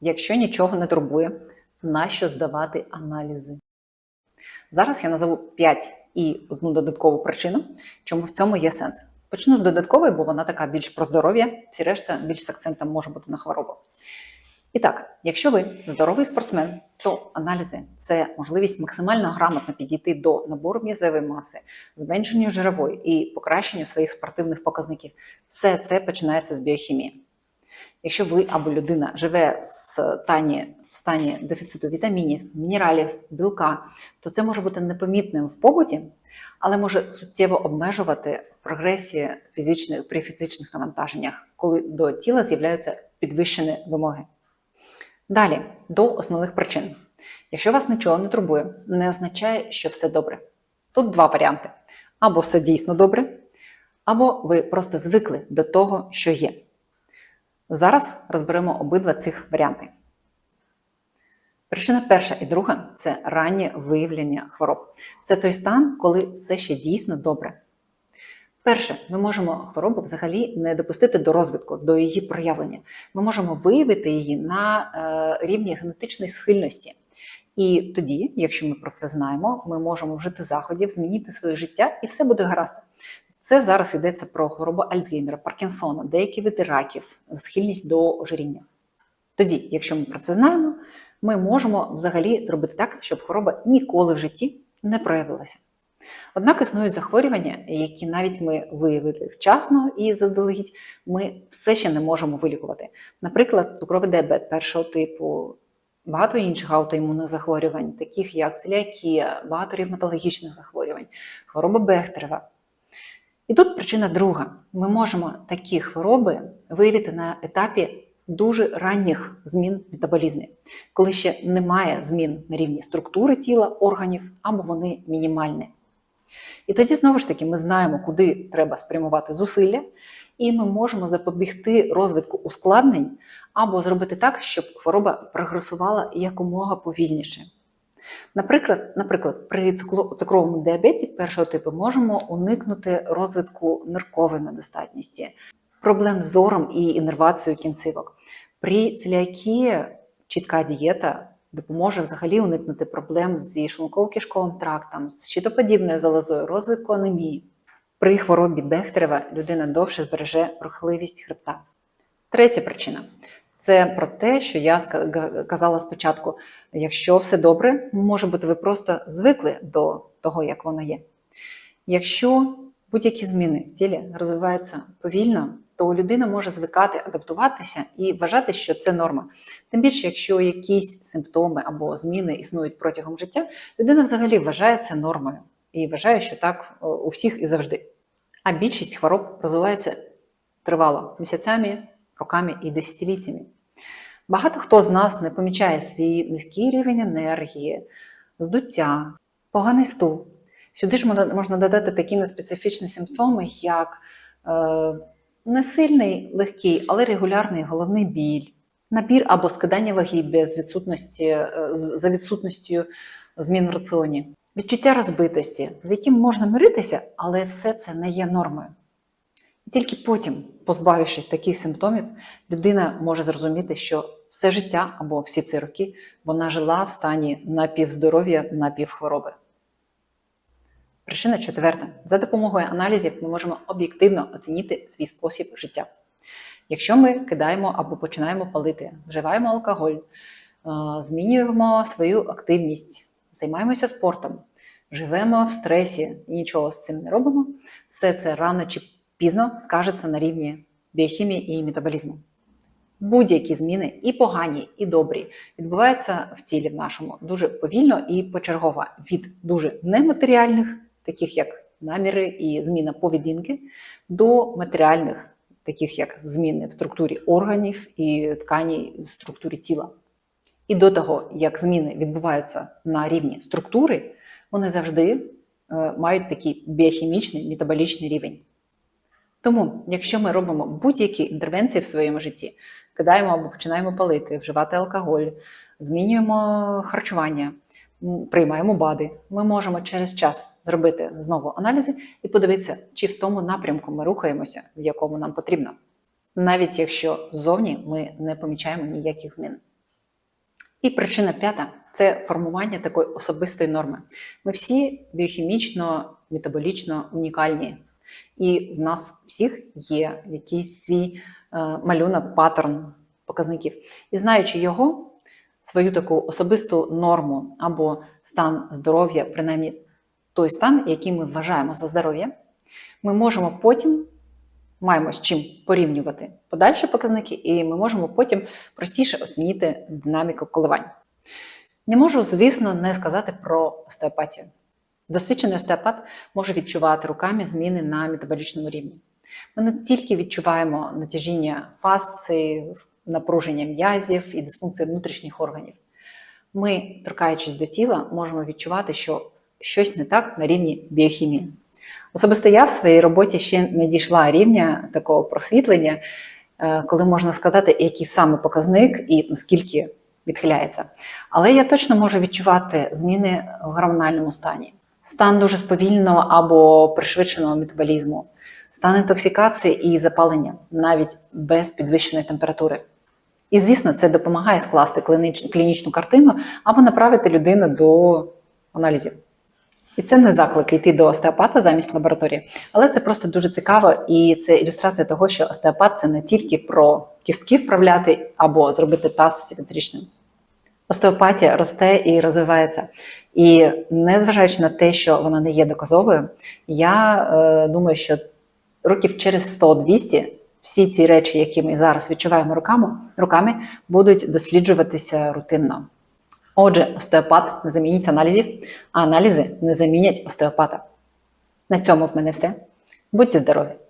Якщо нічого не турбує, нащо здавати аналізи? Зараз я назову 5 і одну додаткову причину, чому в цьому є сенс. Почну з додаткової, бо вона така більш про здоров'я, всі решта більш з акцентом може бути на хворобу. І так, якщо ви здоровий спортсмен, то аналізи це можливість максимально грамотно підійти до набору м'язевої маси, зменшенню жирової і покращенню своїх спортивних показників. Все це починається з біохімії. Якщо ви або людина живе в стані, в стані дефіциту вітамінів, мінералів, білка, то це може бути непомітним в побуті, але може суттєво обмежувати в прогресі фізичних, при фізичних навантаженнях, коли до тіла з'являються підвищені вимоги. Далі до основних причин. Якщо вас нічого не турбує, не означає, що все добре. Тут два варіанти: або все дійсно добре, або ви просто звикли до того, що є. Зараз розберемо обидва цих варіанти. Причина перша і друга це раннє виявлення хвороб. Це той стан, коли все ще дійсно добре. Перше, ми можемо хворобу взагалі не допустити до розвитку, до її проявлення. Ми можемо виявити її на е, рівні генетичної схильності. І тоді, якщо ми про це знаємо, ми можемо вжити заходів, змінити своє життя, і все буде гаразд. Це зараз йдеться про хворобу Альцгеймера, Паркінсона, деякі види раків, схильність до ожиріння. Тоді, якщо ми про це знаємо, ми можемо взагалі зробити так, щоб хвороба ніколи в житті не проявилася. Однак існують захворювання, які навіть ми виявили вчасно і заздалегідь, ми все ще не можемо вилікувати. Наприклад, цукровий діабет першого типу, багато інших аутоімунних захворювань, таких як целіакія, багато ревматологічних захворювань, хвороба Бехтерева. І тут причина друга: ми можемо такі хвороби виявити на етапі дуже ранніх змін в метаболізмі, коли ще немає змін на рівні структури тіла, органів або вони мінімальні. І тоді, знову ж таки, ми знаємо, куди треба спрямувати зусилля, і ми можемо запобігти розвитку ускладнень або зробити так, щоб хвороба прогресувала якомога повільніше. Наприклад, наприклад, при цукровому діабеті першого типу можемо уникнути розвитку ниркової недостатності, проблем з зором і інервацією кінцівок. При целіакії чітка дієта допоможе взагалі уникнути проблем зі шлунково-кишковим трактом, з щитоподібною залозою, розвитку анемії. При хворобі Бехтерева людина довше збереже рухливість хребта. Третя причина це про те, що я казала спочатку: якщо все добре, може бути, ви просто звикли до того, як воно є. Якщо будь-які зміни в тілі розвиваються повільно, то людина може звикати, адаптуватися і вважати, що це норма. Тим більше, якщо якісь симптоми або зміни існують протягом життя, людина взагалі вважає це нормою і вважає, що так у всіх і завжди. А більшість хвороб розвиваються тривало місяцями, роками і десятиліттями. Багато хто з нас не помічає свій низький рівень енергії, здуття, поганий стул. Сюди ж можна додати такі неспецифічні симптоми, як е, не сильний, легкий, але регулярний головний біль, набір або скидання ваги без відсутності, е, за відсутністю змін в раціоні, відчуття розбитості, з яким можна миритися, але все це не є нормою. І тільки потім, позбавившись таких симптомів, людина може зрозуміти, що все життя або всі ці роки вона жила в стані напівздоров'я, напівхвороби. Причина четверта. За допомогою аналізів ми можемо об'єктивно оцінити свій спосіб життя. Якщо ми кидаємо або починаємо палити, вживаємо алкоголь, е, змінюємо свою активність, займаємося спортом, живемо в стресі і нічого з цим не робимо, все це рано чи пізно скажеться на рівні біохімії і метаболізму. Будь-які зміни, і погані, і добрі, відбуваються в тілі в нашому дуже повільно і почергово від дуже нематеріальних таких як наміри і зміна поведінки, до матеріальних, таких як зміни в структурі органів і тканій в структурі тіла. І до того, як зміни відбуваються на рівні структури, вони завжди е, мають такий біохімічний метаболічний рівень. Тому, якщо ми робимо будь-які інтервенції в своєму житті, кидаємо або починаємо палити, вживати алкоголь, змінюємо харчування, приймаємо БАДи, ми можемо через час зробити знову аналізи і подивитися, чи в тому напрямку ми рухаємося, в якому нам потрібно, навіть якщо ззовні ми не помічаємо ніяких змін. І причина п'ята це формування такої особистої норми. Ми всі біохімічно, метаболічно унікальні, і в нас всіх є якийсь свій е, малюнок, паттерн показників. І знаючи його, свою таку особисту норму або стан здоров'я, принаймні той стан, який ми вважаємо за здоров'я, ми можемо потім маємо з чим порівнювати подальші показники, і ми можемо потім простіше оцінити динаміку коливань. Не можу, звісно, не сказати про остеопатію. Досвідчений остеопат може відчувати руками зміни на метаболічному рівні. Ми не тільки відчуваємо натяжіння фасци, напруження м'язів і дисфункцію внутрішніх органів. Ми, торкаючись до тіла, можемо відчувати, що щось не так на рівні біохімії. Особисто я в своїй роботі ще не дійшла рівня такого просвітлення, е, коли можна сказати, який саме показник і наскільки відхиляється. Але я точно можу відчувати зміни в гормональному стані, стан дуже сповільного або пришвидшеного метаболізму, стан інтоксикації і запалення навіть без підвищеної температури. І, звісно, це допомагає скласти клінічну картину або направити людину до аналізів. І це не заклик йти до остеопата замість лабораторії, але це просто дуже цікаво, і це ілюстрація того, що остеопат це не тільки про кістки вправляти або зробити таз симетричним. Остеопатія росте і розвивається. І незважаючи на те, що вона не є доказовою, я е, думаю, що років через 100-200 всі ці речі, які ми зараз відчуваємо руками, руками, будуть досліджуватися рутинно. Отже, остеопат не замінить аналізів, а аналізи не замінять остеопата. На цьому в мене все. Будьте здорові!